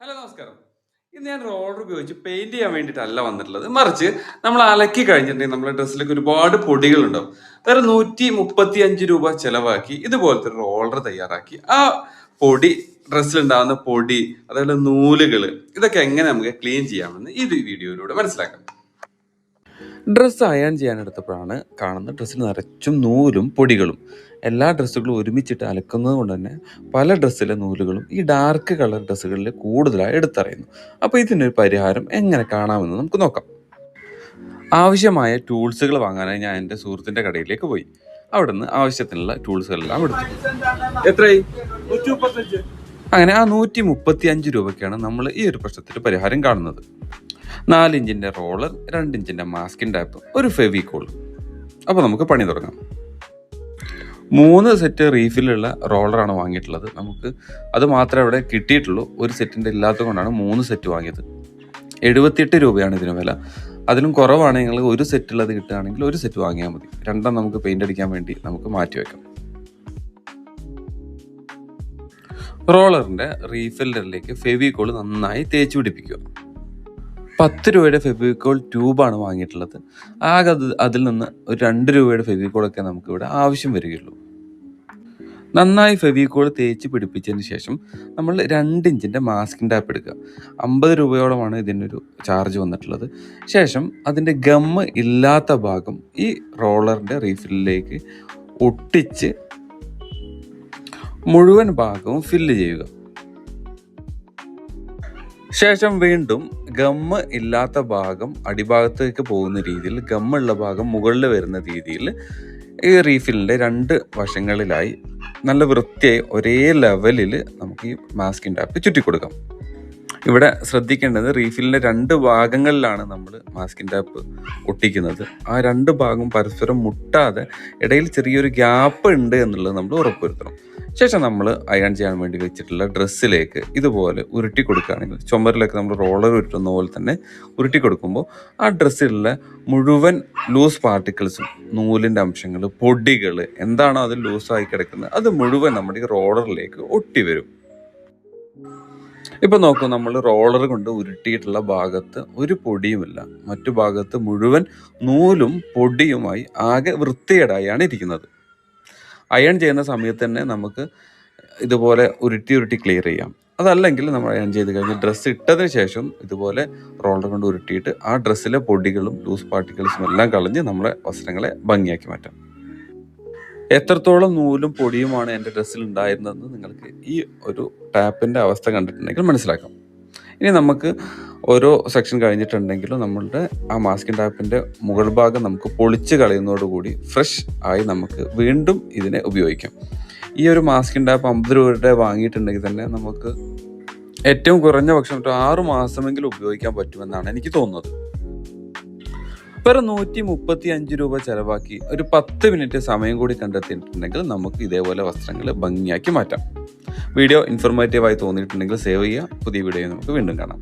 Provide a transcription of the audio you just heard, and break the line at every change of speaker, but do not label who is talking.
Hello നമസ്കാരം. ഇന്ന് ഞാൻ റോളർ ഉപയോഗിച്ച് പെയിന്റ് ചെയ്യാൻ വേണ്ടിയിട്ടല്ല വന്നിട്ടുള്ളത്. മറിച്ച് നമ്മൾ അലക്കി കഴിഞ്ഞിട്ടുണ്ടെങ്കിൽ നമ്മുടെ ഡ്രസ്സിലേക്ക് ഒരുപാട് പൊടികളുണ്ടാവും. വേറെ നൂറ്റി മുപ്പത്തി അഞ്ച് രൂപ ചെലവാക്കി ഇതുപോലത്തെ ഒരു റോളർ തയ്യാറാക്കി. ആ പൊടി ഡ്രസ്സിലുണ്ടാകുന്ന പൊടി അതേപോലെ നൂലുകൾ ഇതൊക്കെ എങ്ങനെ നമുക്ക് ക്ലീൻ ചെയ്യാമെന്ന് ഈ വീഡിയോയിലൂടെ മനസ്സിലാക്കാം. ഡ്രസ്സ് അയൺ ചെയ്യാനെടുത്തപ്പോഴാണ് കാണുന്ന ഡ്രസ്സിൽ നിറച്ചും നൂലും പൊടികളും. എല്ലാ ഡ്രസ്സുകളും ഒരുമിച്ചിട്ട് അലക്കുന്നത് കൊണ്ട് തന്നെ പല ഡ്രസ്സിലെ നൂലുകളും ഈ ഡാർക്ക് കളർ ഡ്രസ്സുകളിൽ കൂടുതലായി എടുത്തറിയുന്നു. അപ്പോൾ ഇതിനൊരു പരിഹാരം എങ്ങനെ കാണാമെന്ന് നമുക്ക് നോക്കാം. ആവശ്യമായ ടൂൾസുകൾ വാങ്ങാനായി ഞാൻ എന്റെ സുഹൃത്തിന്റെ കടയിലേക്ക് പോയി. അവിടുന്ന് ആവശ്യത്തിനുള്ള ടൂൾസുകളെല്ലാം എടുത്തു. എത്രയായി? അങ്ങനെ ആ നൂറ്റി മുപ്പത്തി അഞ്ച് രൂപയ്ക്കാണ് നമ്മൾ ഈ ഒരു പ്രശ്നത്തിൽ പരിഹാരം കാണുന്നത്. നാല് ഇഞ്ചിന്റെ റോളർ രണ്ടിഞ്ചിന്റെ മാസ്കിൻ ടാപ്പ് ഒരു ഫെവിക്കോൾ അപ്പോൾ നമുക്ക് പണി തുടങ്ങാം. മൂന്ന് സെറ്റ് റീഫിലുള്ള റോളറാണ് വാങ്ങിയിട്ടുള്ളത്. നമുക്ക് അത് മാത്രമേ അവിടെ കിട്ടിയിട്ടുള്ളൂ. ഒരു സെറ്റിന്റെ ഇല്ലാത്തത് കൊണ്ടാണ് മൂന്ന് സെറ്റ് വാങ്ങിയത്. എഴുപത്തിയെട്ട് രൂപയാണ് ഇതിന് വില. അതിലും കുറവാണെങ്കിൽ ഒരു സെറ്റുള്ളത് കിട്ടുകയാണെങ്കിൽ ഒരു സെറ്റ് വാങ്ങിയാൽ മതി. രണ്ടും നമുക്ക് പെയിന്റ് അടിക്കാൻ വേണ്ടി നമുക്ക് മാറ്റി വയ്ക്കാം. റോളറിന്റെ റീഫില്ലറിലേക്ക് ഫെവിക്കോൾ നന്നായി തേച്ച് പിടിപ്പിക്കുക. പത്ത് രൂപയുടെ ഫെബിക്കോൾ ട്യൂബാണ് വാങ്ങിയിട്ടുള്ളത്. ആകെ അത് അതിൽ നിന്ന് ഒരു രണ്ട് രൂപയുടെ ഫെബിക്കോളൊക്കെ നമുക്കിവിടെ ആവശ്യം വരികയുള്ളൂ. നന്നായി ഫെവിക്കോൾ തേച്ച് പിടിപ്പിച്ചതിന് ശേഷം നമ്മൾ രണ്ട് ഇഞ്ചിന്റെ മാസ്കിൻ ടാപ്പ് എടുക്കുക. അമ്പത് രൂപയോളമാണ് ഇതിനൊരു ചാർജ് വന്നിട്ടുള്ളത്. ശേഷം അതിന്റെ ഗമ്മ് ഇല്ലാത്ത ഭാഗം ഈ റോളറിന്റെ റീഫില്ലിലേക്ക് ഒട്ടിച്ച് മുഴുവൻ ഭാഗവും ഫില്ല് ചെയ്യുക. ശേഷം വീണ്ടും ഗമ്മ് ഇല്ലാത്ത ഭാഗം അടിഭാഗത്തേക്ക് പോകുന്ന രീതിയിൽ ഗമ്മുള്ള ഭാഗം മുകളിൽ വരുന്ന രീതിയിൽ ഈ റീഫിലിന്റെ രണ്ട് വശങ്ങളിലായി നല്ല വൃത്തിയായി ഒരേ ലെവലിൽ നമുക്ക് ഈ മാസ്കിൻ ടാപ്പ് ചുറ്റിക്കൊടുക്കാം. ഇവിടെ ശ്രദ്ധിക്കേണ്ടത് റീഫിലിന്റെ രണ്ട് ഭാഗങ്ങളിലാണ് നമ്മൾ മാസ്കിൻ ടാപ്പ് ഒട്ടിക്കുന്നത്. ആ രണ്ട് ഭാഗം പരസ്പരം മുട്ടാതെ ഇടയിൽ ചെറിയൊരു ഗ്യാപ്പ് ഉണ്ട് എന്നുള്ളത് നമ്മൾ ഉറപ്പുവരുത്തണം. ശേഷം നമ്മൾ അയൺ ചെയ്യാൻ വേണ്ടി വെച്ചിട്ടുള്ള ഡ്രസ്സിലേക്ക് ഇതുപോലെ ഉരുട്ടി കൊടുക്കുകയാണെങ്കിൽ ചുമരിലൊക്കെ നമ്മൾ റോളർ ഉരുട്ടുന്ന പോലെ തന്നെ ഉരുട്ടി കൊടുക്കുമ്പോൾ ആ ഡ്രസ്സിലുള്ള മുഴുവൻ ലൂസ് പാർട്ടിക്കിൾസും നൂലിന്റെ അംശങ്ങൾ പൊടികൾ എന്താണോ അത് ലൂസായി കിടക്കുന്നത് അത് മുഴുവൻ നമ്മുടെ ഈ റോളറിലേക്ക് ഒട്ടി വരും. ഇപ്പൊ നോക്കൂ നമ്മൾ റോളർ കൊണ്ട് ഉരുട്ടിയിട്ടുള്ള ഭാഗത്ത് ഒരു പൊടിയുമില്ല. മറ്റു ഭാഗത്ത് മുഴുവൻ നൂലും പൊടിയുമായി ആകെ വൃത്തികേടായാണ് ഇരിക്കുന്നത്. അയൺ ചെയ്യുന്ന സമയത്ത് തന്നെ നമുക്ക് ഇതുപോലെ ഉരുട്ടി ഉരുട്ടി ക്ലിയർ ചെയ്യാം. അതല്ലെങ്കിൽ നമ്മൾ അയൺ ചെയ്ത് കഴിഞ്ഞ് ഡ്രസ്സ് ഇട്ടതിന് ശേഷം ഇതുപോലെ റോളർ കൊണ്ട് ഉരുട്ടിയിട്ട് ആ ഡ്രസ്സിലെ പൊടികളും ലൂസ് പാർട്ടിക്കിൾസും എല്ലാം കളഞ്ഞ് നമ്മുടെ വസ്ത്രങ്ങളെ ഭംഗിയാക്കി മാറ്റാം. എത്രത്തോളം നൂലും പൊടിയുമാണ് എന്റെ ഡ്രസ്സിൽ ഉണ്ടായിരുന്നതെന്ന് നിങ്ങൾക്ക് ഈ ഒരു ടാപ്പിന്റെ അവസ്ഥ കണ്ടിട്ടുണ്ടെങ്കിൽ മനസ്സിലാക്കാം. ഇനി നമുക്ക് ഓരോ സെക്ഷൻ കഴിഞ്ഞിട്ടുണ്ടെങ്കിലും നമ്മളുടെ ആ മാസ്കിൻ ടാപ്പിന്റെ മുകൾ ഭാഗം നമുക്ക് പൊളിച്ച് കളയുന്നതോടുകൂടി ഫ്രഷ് ആയി നമുക്ക് വീണ്ടും ഇതിനെ ഉപയോഗിക്കാം. ഈ ഒരു മാസ്കിൻ ടാപ്പ് അമ്പത് രൂപയുടെ വാങ്ങിയിട്ടുണ്ടെങ്കിൽ തന്നെ നമുക്ക് ഏറ്റവും കുറഞ്ഞ പക്ഷം ഒരു ആറ് മാസമെങ്കിലും ഉപയോഗിക്കാൻ പറ്റുമെന്നാണ് എനിക്ക് തോന്നുന്നത്. വെറും നൂറ്റി മുപ്പത്തി അഞ്ച് രൂപ ചെലവാക്കി ഒരു പത്ത് മിനിറ്റ് സമയം കൂടി കണ്ടെത്തിയിട്ടുണ്ടെങ്കിൽ നമുക്ക് ഇതേപോലെ വസ്ത്രങ്ങൾ ഭംഗിയാക്കി മാറ്റാം. വീഡിയോ ഇൻഫോർമേറ്റീവായി തോന്നിയിട്ടുണ്ടെങ്കിൽ സേവ് ചെയ്യുക. പുതിയ വീഡിയോ നമുക്ക് വീണ്ടും കാണാം.